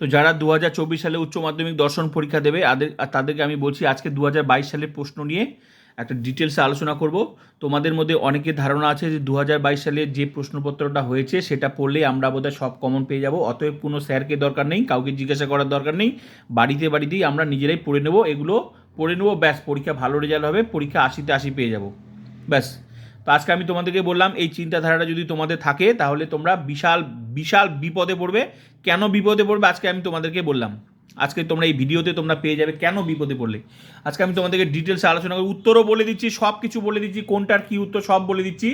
তো যারা দু হাজার চব্বিশ সালে উচ্চ মাধ্যমিক দর্শন পরীক্ষা দেবে তাদেরকে আমি বলছি আজকে দু হাজার বাইশ সালের প্রশ্ন নিয়ে একটা ডিটেলসে আলোচনা করব। তোমাদের মধ্যে অনেকের ধারণা আছে যে দু হাজার বাইশ সালে যে প্রশ্নপত্রটা হয়েছে সেটা পড়লেই আমরা বোধহয় সব কমন পেয়ে যাব। অতএব কোনো স্যারকে দরকার নেই, কাউকে জিজ্ঞাসা করার দরকার নেই। বাড়িতে বাড়িতেই আমরা নিজেরাই পড়ে নেব, এগুলো পড়ে নেব, ব্যাস পরীক্ষা ভালো রেজাল্ট হবে, পরীক্ষা আশিতে আশি পেয়ে যাব। ব্যাস। তো আজকে আমি তোমাদেরকে বললাম, এই চিন্তাধারাটা যদি তোমাদের থাকে, তাহলে তোমরা বিশাল বিশাল বিপদে পড়বে। কেন বিপদে পড়বে? আজকে আমি তোমাদেরকে বললাম। আজকে তোমরা এই ভিডিওতে তোমরা পেয়ে যাবে কেন বিপদে পড়লে। আজকে আমি তোমাদেরকে ডিটেলসে আলোচনা করি উত্তরও বলে দিচ্ছি সব কিছু বলে দিচ্ছি, কোনটার কি উত্তর সব বলে দিচ্ছি।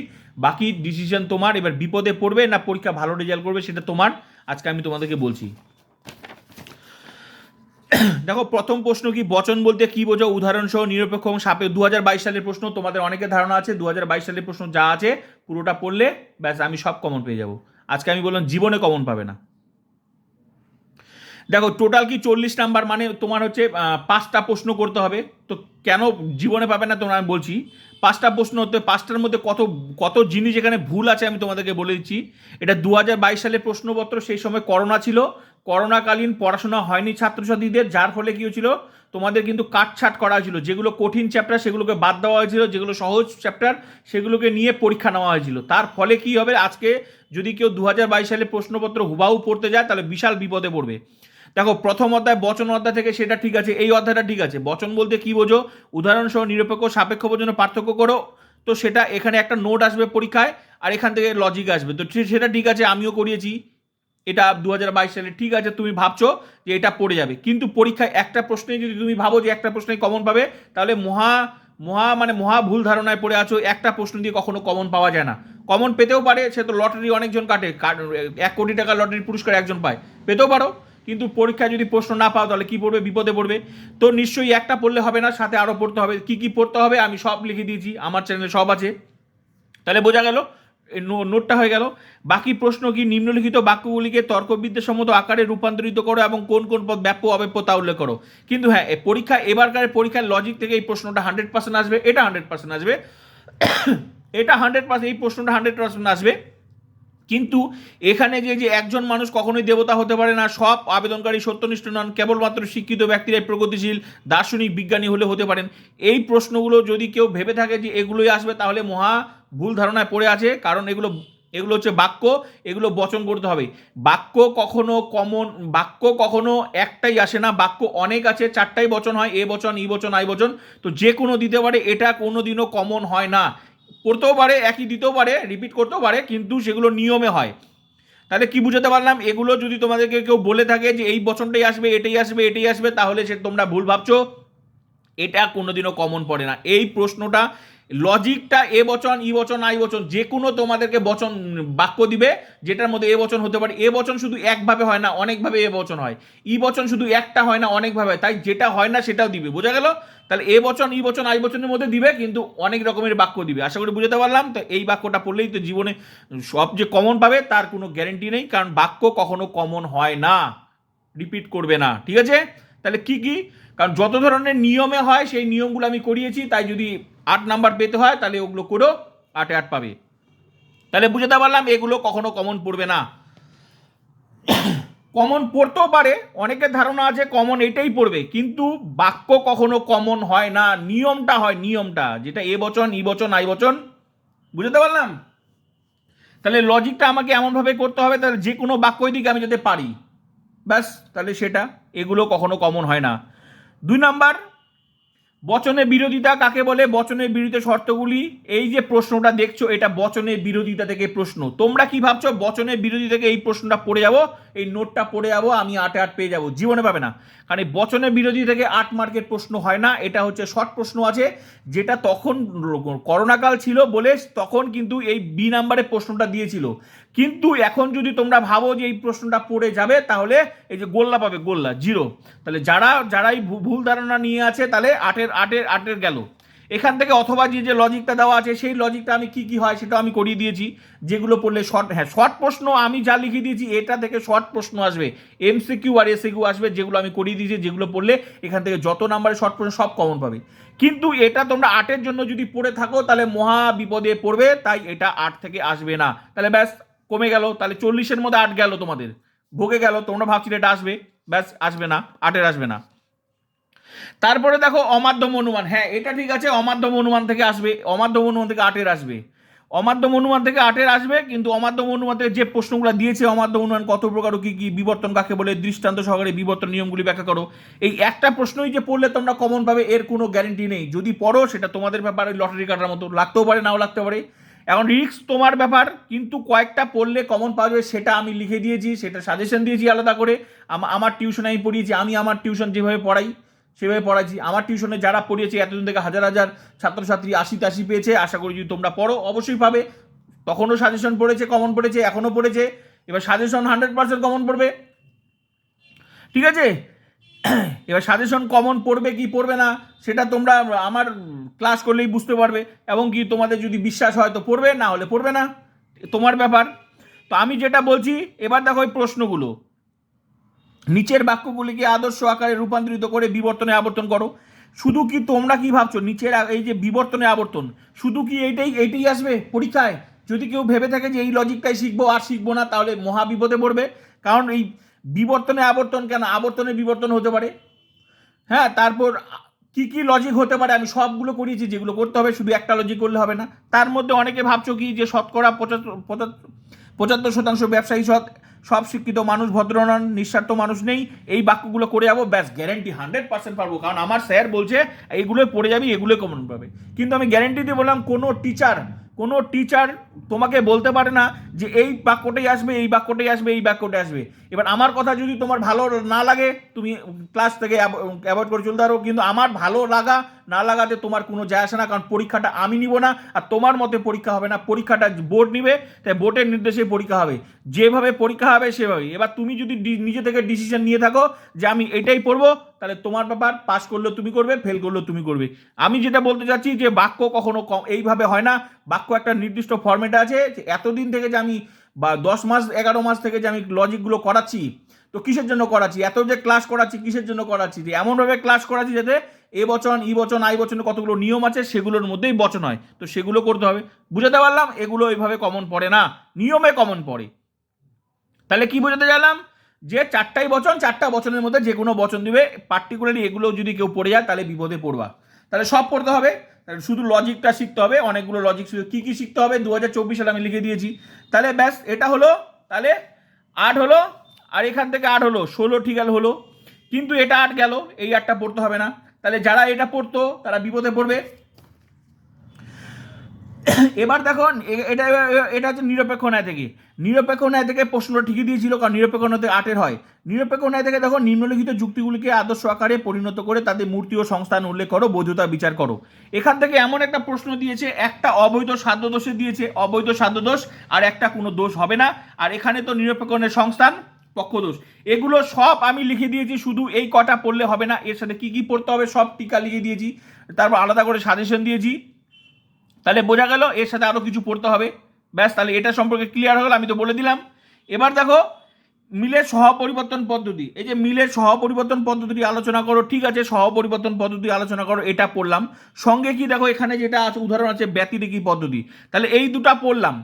বাকি ডিসিশন তোমার, এবার বিপদে পড়বে না পরীক্ষা ভালো রেজাল্ট করবে সেটা তোমার, আজকে আমি তোমাদেরকে বলছি। দেখো, প্রথম প্রশ্ন কি, বচন বলতে কি বোঝো উদাহরণ সহ নিরপেক্ষ এবং সাপে দু হাজার বাইশ সালের প্রশ্ন, তোমাদের অনেকের ধারণা আছে দু হাজার বাইশ সালের প্রশ্ন যা আছে, পুরোটা পড়লে ব্যাস আমি সব কমন পেয়ে যাব। আজকে আমি বললাম, জীবনে কমন পাবে না। দেখো টোটাল কি চল্লিশ নাম্বার? মানে তোমার হচ্ছে পাঁচটা প্রশ্ন করতে হবে। তো কেন জীবনে পাবে না তোমরা আমি বলছি, পাঁচটা প্রশ্ন হতে, পাঁচটার মধ্যে কত কত জিনিস এখানে ভুল আছে আমি তোমাদেরকে বলে দিচ্ছি। এটা দু হাজার বাইশ সালে প্রশ্নপত্র, সেই সময় করোনা ছিল। করোনাকালীন পড়াশোনা হয়নি ছাত্রছাত্রীদের, যার ফলে কী হয়েছিল, তোমাদের কিন্তু কাটছাট করা হয়েছিল। যেগুলো কঠিন চ্যাপ্টার সেগুলোকে বাদ দেওয়া হয়েছিল, যেগুলো সহজ চ্যাপ্টার সেগুলোকে নিয়ে পরীক্ষা নেওয়া হয়েছিল। তার ফলে কি হবে, আজকে যদি কেউ দু হাজার বাইশ সালে প্রশ্নপত্র হুবাহু পড়তে যায়, তাহলে বিশাল বিপদে পড়বে। দেখো, প্রথম অধ্যায়, বচন অধ্যায় থেকে সেটা ঠিক আছে, এই অধ্যায়টা ঠিক আছে। বচন বলতে কি বোঝো? উদাহরণসহ নিরপেক্ষ, সাপেক্ষ পর্যন্ত পার্থক্য করো। তো সেটা এখানে একটা নোট আসবে পরীক্ষায়, আর এখান থেকে লজিক আসবে। তো সেটা ঠিক আছে, আমিও করিয়েছি। এটা দু হাজার বাইশ সালে ঠিক আছে, তুমি ভাবছ যে এটা পড়ে যাবে। কিন্তু পরীক্ষায় একটা প্রশ্নে যদি তুমি ভাবো যে একটা প্রশ্নে কমন পাবে, তাহলে মহা মহা মানে মহা ভুল ধারণায় পড়ে আছো, একটা প্রশ্ন দিয়ে কখনো কমন পাওয়া যায় না। কমন পেতেও পারে, সে তো লটারি অনেকজন কাট- এক কোটি টাকা লটারি পুরস্কার একজন পায়। পেতেও পারো। কিন্তু পরীক্ষায় যদি প্রশ্ন না পাও, তাহলে কি পড়বে? বিপদে পড়বে। তো নিশ্চয়ই একটা পড়লে হবে না, সাথে আরও পড়তে হবে। কি কি পড়তে হবে? আমি সব লিখে দিয়েছি, আমার চ্যানেলে সব আছে। তাহলে বোঝা গেল নোটটা হয়ে গেল। বাকি প্রশ্ন কি নিম্নলিখিত বাক্যগুলিকে তর্কবিদ্যাসম্মত আকারে রূপান্তরিত করো এবং কোন কোন পদ ব্যাপ্য, অব্যাপ্য তা উল্লেখ করো? কিন্তু হ্যাঁ পরীক্ষা, এবারকার পরীক্ষার লজিক থেকে এই প্রশ্নটা হান্ড্রেড পার্সেন্ট আসবে, এটা হান্ড্রেড পার্সেন্ট আসবে। এটা হান্ড্রেড পার্সেন্ট এই প্রশ্নটা হান্ড্রেড পার্সেন্ট আসবে। কিন্তু এখানে যে যে একজন মানুষ কখনোই দেবতা হতে পারে না, সব আবেদনকারী সত্যনিষ্ঠ নন, কেবলমাত্র শিক্ষিত ব্যক্তিরাই প্রগতিশীল, দার্শনিক, বিজ্ঞানী হলে হতে পারেন। এই প্রশ্নগুলো যদি কেউ ভেবে থাকে যে এগুলোই আসবে, তাহলে মহা ভুল ধারণায় পড়ে আছে, কারণ এগুলো এগুলো হচ্ছে বাক্য, এগুলো বচন করতে হবে। বাক্য কখনো কমন, বাক্য কখনো একটাই আসে না, বাক্য অনেক আছে, চারটাই বচন হয়, এ বচন, ই বচন, আই বচন। তো যে কোনো দিতে পারে, এটা কোনো দিনও কমন হয় না। পড়তেও পারে, একই দিতেও পারে রিপিট করতেও পারে, কিন্তু সেগুলো নিয়মে হয়। তাহলে কি বুঝাতে পারলাম? এগুলো যদি তোমাদেরকে কেউ বলে থাকে যে এই বচনটাই আসবে, এটাই আসবে এটাই আসবে, তাহলে সে তোমরা ভুল ভাবছ। এটা কোনোদিনও কমন পড়ে না। এই প্রশ্নটা লজিকটা এ বচন, ই বচন, আই বচন, যে কোনো তোমাদেরকে বচন, বাক্য দিবে, যেটার মধ্যে এ বচন হতে পারে। এ বচন শুধু একভাবে হয় না, অনেকভাবে এ বচন হয়। ই বচন শুধু একটা হয় না, অনেকভাবে তাই যেটা হয় না সেটাও দিবে। বোঝা গেল? তাহলে এ বচন, ই বচন, আই বচনের মধ্যে দিবে, কিন্তু অনেক রকমের বাক্য দিবে। আশা করি বুঝতে পারলাম? তো এই বাক্যটা পড়লেই তো জীবনে সব যে কমন পাবে, তার কোনো গ্যারেন্টি নেই, কারণ বাক্য কখনো কমন হয় না। রিপিট করবে না, ঠিক আছে? তাহলে কি কি? কারণ যত ধরনের নিয়মে হয়, সেই নিয়মগুলো আমি করিয়েছি, তাই যদি আট নাম্বার পেতে হয়, তাহলে ওগুলো করো, আটে আট পাবে। তাহলে বুঝতে পারলাম, এগুলো কখনো কমন পড়বে না। কমন পড়তেও পারে, অনেকের ধারণা আছে কমন এটাই পড়বে, কিন্তু বাক্য কখনো কমন হয় না, নিয়মটা হয় নিয়মটা, যেটা এ বচন, ই বচন, আই বচন, বুঝতে পারলাম? তাহলে লজিকটা আমাকে এমনভাবে করতে হবে, তাহলে যে কোনো বাক্যই দিকে আমি যেতে পারি, ব্যাস, তাহলে সেটা, এগুলো কখনো কমন হয় না। দুই নাম্বার বচনের বিরোধিতা কাকে বলে? বচনের বিরোধিতা শর্তগুলি। এই যে প্রশ্নটা দেখছ, এটা বচনের বিরোধিতা থেকে প্রশ্ন। তোমরা কি ভাবছ? বচনের বিরোধী থেকে এই প্রশ্নটা পড়ে যাব। এই নোটটা পড়ে যাব, আমি আটে আট পেয়ে যাব। জীবনে পাবে না। কারণ বচনের বিরোধী থেকে আট মার্কের প্রশ্ন হয় না। এটা হচ্ছে শর্ট প্রশ্ন আছে। যেটা তখন করোনাকাল ছিল বলে তখন কিন্তু এই বি নাম্বারে প্রশ্নটা দিয়েছিল। কিন্তু এখন যদি তোমরা ভাবো যে এই প্রশ্নটা পড়ে যাবে, তাহলে এই যে গোল্লা পাবে, গোল্লা, জিরো। তাহলে যারা, যারাই ভুল ধারণা নিয়ে আছে, তাহলে আটের আটের আটের গেল। এখান থেকে অথবা যে যে লজিকটা দেওয়া আছে, সেই লজিকটা আমি কি কি হয় সেটা আমি করিয়ে দিয়েছি, যেগুলো পড়লে শর্ট হ্যাঁ শর্ট প্রশ্ন আমি যা লিখে দিয়েছি, এটা থেকে শর্ট প্রশ্ন আসবে। এমসিকিউ আর এস কিউ আসবে, যেগুলো আমি করিয়ে দিয়েছি, যেগুলো পড়লে এখান থেকে যত নাম্বারে শর্ট প্রশ্ন সব কমন পাবে। কিন্তু এটা তোমরা আটের জন্য যদি পড়ে থাকো, তাহলে মহা বিপদে পড়বে, তাই এটা আট থেকে আসবে না। তাহলে ব্যাস, কমে গেল, তাহলে চল্লিশের মধ্যে আট গেল তোমাদের। ভোগে গেল, তোমরা ভাবছিলে এটা আসবে, ব্যাস, আসবে না, আটের আসবে না। তারপরে দেখো অমাধ্যম অনুমান। হ্যাঁ এটা ঠিক আছে, অমাধ্যম অনুমান থেকে আসবে, অমাধ্যম অনুমান থেকে আটের আসবে। অমাধ্যম অনুমান থেকে আটের আসবে, কিন্তু অমাধ্যম অনুমান থেকে যে প্রশ্নগুলো দিয়েছে, অমাধ্যম অনুমান কত প্রকার কি কি বিবর্তন কাকে বলে, দৃষ্টান্ত সহকারে বিবর্তন নিয়মগুলি ব্যাখ্যা করো। এই একটা প্রশ্নই যে পড়লে তোমরা কমন পাবে, এর কোনো গ্যারেন্টি নেই। যদি পড়ো, সেটা তোমাদের ব্যাপারে লটারি কাটার মতো লাগতেও পারে, নাও লাগতে পারে। এখন রিস্ক তোমার ব্যাপার, কিন্তু কয়েকটা পড়লে কমন পাওয়া যাবে, সেটা আমি লিখে দিয়েছি, সেটা সাজেশন দিয়েছি আলাদা করে। আমার টিউশন আমি পড়িয়েছি, আমি আমার টিউশন যেভাবে পড়াই সেভাবে পড়াচ্ছি। আমার টিউশনে যারা পড়িয়েছে এতদিন থেকে হাজার হাজার ছাত্রছাত্রী আশি তাশি পেয়েছে, আশা করি যদি তোমরা পড়ো, অবশ্যই পাবে। তখনও সাজেশন পড়েছে কমন পড়েছে, এখনও পড়েছে। এবার সাজেশন হান্ড্রেড পার্সেন্ট কমন পড়বে। ঠিক আছে? এবার সাজেশন কমন পড়বে কি পড়বে না, সেটা তোমরা আমার ক্লাস করলেই বুঝতে পারবে। এবং কি তোমাদের যদি বিশ্বাস হয় তো পড়বে, না হলে পড়বে না। তোমার ব্যাপার। তো আমি যেটা বলছি, এবার দেখো ওই প্রশ্নগুলো। নিচের বাক্যগুলিকে আদর্শ আকারে রূপান্তরিত করে বিবর্তনে আবর্তন করো। শুধু কি তোমরা কি ভাবছ? নিচের এই যে বিবর্তনে আবর্তন, শুধু কি এইটাই এইটাই আসবে পরীক্ষায়? যদি কেউ ভেবে থাকে যে এই লজিকটাই শিখব আর শিখব না, তাহলে মহা বিপদে পড়বে। কারণ এই বিবর্তনে আবর্তন কেন? আবর্তনে বিবর্তন হতে পারে। হ্যাঁ তারপর কি কি লজিক হতে পারে? আমি সবগুলো করিয়েছি, যেগুলো করতে হবে, শুধু একটা লজিক করলে হবে না। তার মধ্যে অনেকে ভাবছ কি যে শতকরা পঁচাত্তর- পঁচাত্তর শতাংশ ব্যবসায়ী সৎ সব শিক্ষিত মানুষ, ভদ্র নন, নিঃস্বার্থ মানুষ নেই। এই বাক্যগুলো করে যাব, ব্যাস গ্যারেন্টি হান্ড্রেড পার্সেন্ট পারব। কারণ আমার স্যার বলছে, এইগুলোই পড়ে যাবি, এগুলোই কমন পাবে। কিন্তু আমি গ্যারেন্টি দিয়ে বললাম, কোনো টিচার কোনো টিচার তোমাকে বলতে পারে না যে এই বাক্যটাই আসবে, এই বাক্যটাই আসবে, এই বাক্যটাই আসবে। এবার আমার কথা যদি তোমার ভালো না লাগে, তুমি ক্লাস থেকে অ্যাভয়েড করে চলতে পারো। কিন্তু আমার ভালো লাগা না লাগাতে তোমার কোনো যায় আসে না, কারণ পরীক্ষাটা আমি নিব না, আর তোমার মতে পরীক্ষা হবে না। পরীক্ষাটা বোর্ড নিবে, তাই বোর্ডের নির্দেশে পরীক্ষা হবে। যেভাবে পরীক্ষা হবে, সেভাবেই। এবার তুমি যদি নিজে থেকে ডিসিশন নিয়ে থাকো যে আমি এটাই পড়ব, তাহলে তোমার ব্যাপার পাস করলেও তুমি করবে ফেল করলেও তুমি করবে। আমি যেটা বলতে চাচ্ছি যে বাক্য কখনো ক- এইভাবে হয় না। বাক্য একটা নির্দিষ্ট ফর্মেট আছে এতদিন থেকে যে আমি বা দশ মাস, এগারো মাস থেকে যে আমি লজিকগুলো করাচ্ছি, তো কিসের জন্য করাচ্ছি? এত যে ক্লাস করাচ্ছি, কিসের জন্য করাচ্ছি? যে এমনভাবে ক্লাস করাচ্ছি যাতে এ বচন, ই বচন, আই বচনের কতগুলো নিয়ম আছে, সেগুলোর মধ্যেই বচন হয়। তো সেগুলো করতে হবে। বুঝাতে পারলাম? এগুলো এইভাবে কমন পড়ে না। নিয়মে কমন পড়ে। তাহলে কি বোঝাতে চাইলাম? যে চারটাই বচন, চারটা বচনের মধ্যে যে কোনো বচন দিবে। পার্টিকুলারলি এগুলো যদি কেউ পড়ে যায়, তাহলে বিপদে পড়বা। তাহলে সব পড়তে হবে। শুধু লজিকটা শিখতে হবে, অনেকগুলো লজিক কী কী শিখতে হবে? দু হাজার চব্বিশ সালে আমি লিখে দিয়েছি। তাহলে ব্যাস, এটা হলো, তাহলে আট হলো, আর এখান থেকে আট হলো, ষোলো ঠিক হলো। কিন্তু এটা আট গেল, এই আটটা পড়তে হবে না। তাহলে যারা এটা পড়তো, তারা বিপদে পড়বে। এবার দেখো, এ- এটা এটা হচ্ছে নিরপেক্ষ ন্যায় থেকে। নিরপেক্ষ ন্যায় থেকে প্রশ্নটা ঠিকই দিয়েছিল, কারণ নিরপেক্ষ ন্যায় থেকে আটের হয়। নিরপেক্ষ ন্যায় থেকে দেখো, নিম্নলিখিত যুক্তিগুলিকে আদর্শ আকারে পরিণত করে তাদের মূর্তি ও সংস্থান উল্লেখ করো, বৈধতা বিচার করো। এখান থেকে এমন একটা প্রশ্ন দিয়েছে, একটা অবৈধ সাধ্য দোষে দিয়েছে, অবৈধ সাধ্য দোষ, আর একটা কোনো দোষ হবে না। আর এখানে তো নিরপেক্ষ ন্যায় সংস্থান পক্ষদোষ এগুলো সব আমি লিখে দিয়েছি, শুধু এই কটা পড়লে হবে না, এর সাথে কি কি পড়তে হবে সব টিকা লিখে দিয়েছি, তারপর আলাদা করে সাজেশন দিয়েছি। তাহলে বোঝা গেল এর সাথে আরও কিছু পড়তে হবে। ব্যাস, তাহলে এটা সম্পর্কে ক্লিয়ার হলো, আমি তো বলে দিলাম। এবার দেখো, মিলের সহ পরিবর্তন পদ্ধতি। এই যে মিলের সহ পরিবর্তন পদ্ধতি আলোচনা করো, ঠিক আছে সহ পরিবর্তন পদ্ধতি আলোচনা করো, এটা পড়লাম। সঙ্গে কি দেখো, এখানে যেটা আছে, উদাহরণ আছে ব্যতিরেকি পদ্ধতি। তাহলে এই দুটা পড়লাম।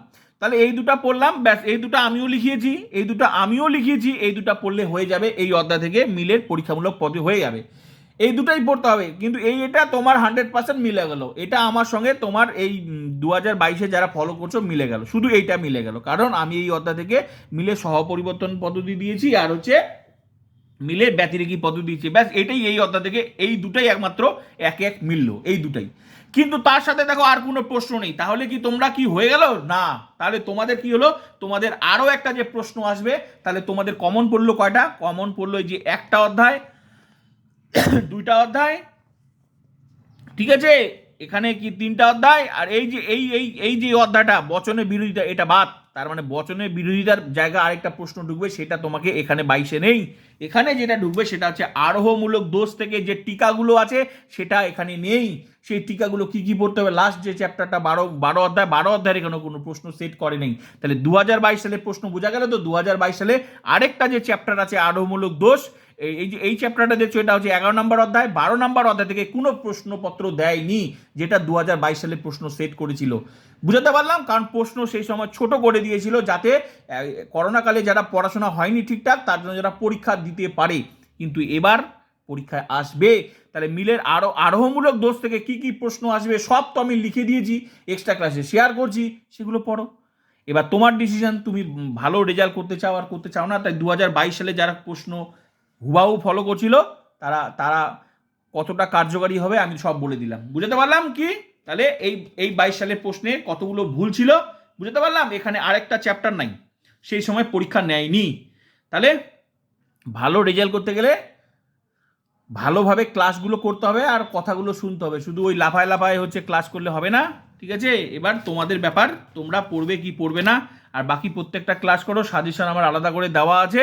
তাহলে এই দুটা পড়লাম, ব্যাস, এই দুটো আমিও লিখিয়েছি, এই দুটো আমিও লিখিয়েছি, এই দুটো পড়লে হয়ে যাবে এই অধ্যায় থেকে মিলের পরীক্ষামূলক পদ্ধতি হয়ে যাবে। এই দুটাই পড়তে হবে। কিন্তু এই এটা তোমার হান্ড্রেড পার্সেন্ট মিলে গেল। এটা আমার সঙ্গে তোমার এই দু হাজার বাইশে যারা ফলো করছ মিলে গেল। শুধু এইটা মিলে গেল। কারণ আমি এই অধ্যায় থেকে মিলে সহ পরিবর্তন পদ্ধতি দিয়েছি আর হচ্ছে মিলে ব্যতিরেকি পদ্ধতি দিয়েছি। ব্যাস, এটাই এই অধ্যায় থেকে এই দুটাই একমাত্র এক এক মিললো, এই দুটাই। কিন্তু তার সাথে দেখো আর কোনো প্রশ্ন নেই। তাহলে কি তোমরা কি হয়ে গেল? না। তাহলে তোমাদের কি হলো? তোমাদের আরও একটা যে প্রশ্ন আসবে, তাহলে তোমাদের কমন পড়ল কয়টা? কমন পড়ল এই যে একটা অধ্যায়। দুইটা অধ্যায়। ঠিক আছে? এখানে কি তিনটা অধ্যায়? আর এই যে, এই এই এই যে অধ্যায়টা, বচনের বিরোধিতা, এটা বাদ। তার মানে বচনের বিরোধিতার জায়গা আরেকটা প্রশ্ন ঢুকবে, সেটা তোমাকে এখানে বাইশে নেই। এখানে যেটা ঢুকবে, সেটা হচ্ছে আরোহমূলক দোষ থেকে যে টিকাগুলো আছে, সেটা এখানে নেই। সেই টিকাগুলো কি কি পড়তে হবে? লাস্ট যে চ্যাপ্টারটা বারো বারো অধ্যায়, বারো অধ্যায়ের এখানে কোনো প্রশ্ন সেট করে নেই। তাহলে দু হাজার বাইশ সালে প্রশ্ন বোঝা গেল তো? দু হাজার বাইশ সালে আরেকটা যে চ্যাপ্টার আছে, আরোহমূলক দোষ এই যে, এই চ্যাপ্টারটা দেখছ, এটা হচ্ছে এগারো নম্বর অধ্যায়। বারো নম্বর অধ্যায় থেকে কোনো প্রশ্নপত্র দেয়নি যেটা দু হাজার বাইশ সালে প্রশ্ন সেট করেছিল। বুঝাতে পারলাম? কারণ প্রশ্ন সেই সময় ছোট করে দিয়েছিল যাতে করোনাকালে যারা পড়াশোনা হয়নি ঠিকঠাক, তার জন্য যারা পরীক্ষা দিতে পারে। কিন্তু এবার পরীক্ষায় আসবে। তাহলে মিলের আরও আরোহমূলক দোষ থেকে কি কি প্রশ্ন আসবে, সব তো আমি লিখে দিয়েছি এক্সট্রা ক্লাসে শেয়ার করছি, সেগুলো পড়ো। এবার তোমার ডিসিশন তুমি ভালো রেজাল্ট করতে চাও আর করতে চাও না, তাই দু হাজার বাইশ সালে যারা প্রশ্ন হুবাহু ফলো করছিল, তারা তারা কতটা কার্যকারী হবে আমি সব বলে দিলাম। বুঝতে পারলাম কি? তাহলে এই এই বাইশ সালের প্রশ্নে কতগুলো ভুল ছিল? বুঝতে পারলাম? এখানে আরেকটা চ্যাপ্টার নাই। সেই সময় পরীক্ষা নেয়নি। তাহলে ভালো রেজাল্ট করতে গেলে ভালোভাবে ক্লাসগুলো করতে হবে আর কথাগুলো শুনতে হবে। শুধু ওই লাফায় লাফায় হচ্ছে ক্লাস করলে হবে না। ঠিক আছে? এবার তোমাদের ব্যাপার, তোমরা পড়বে কি পড়বে না। আর বাকি প্রত্যেকটা ক্লাস করো। সাজেশন আমার আলাদা করে দেওয়া আছে।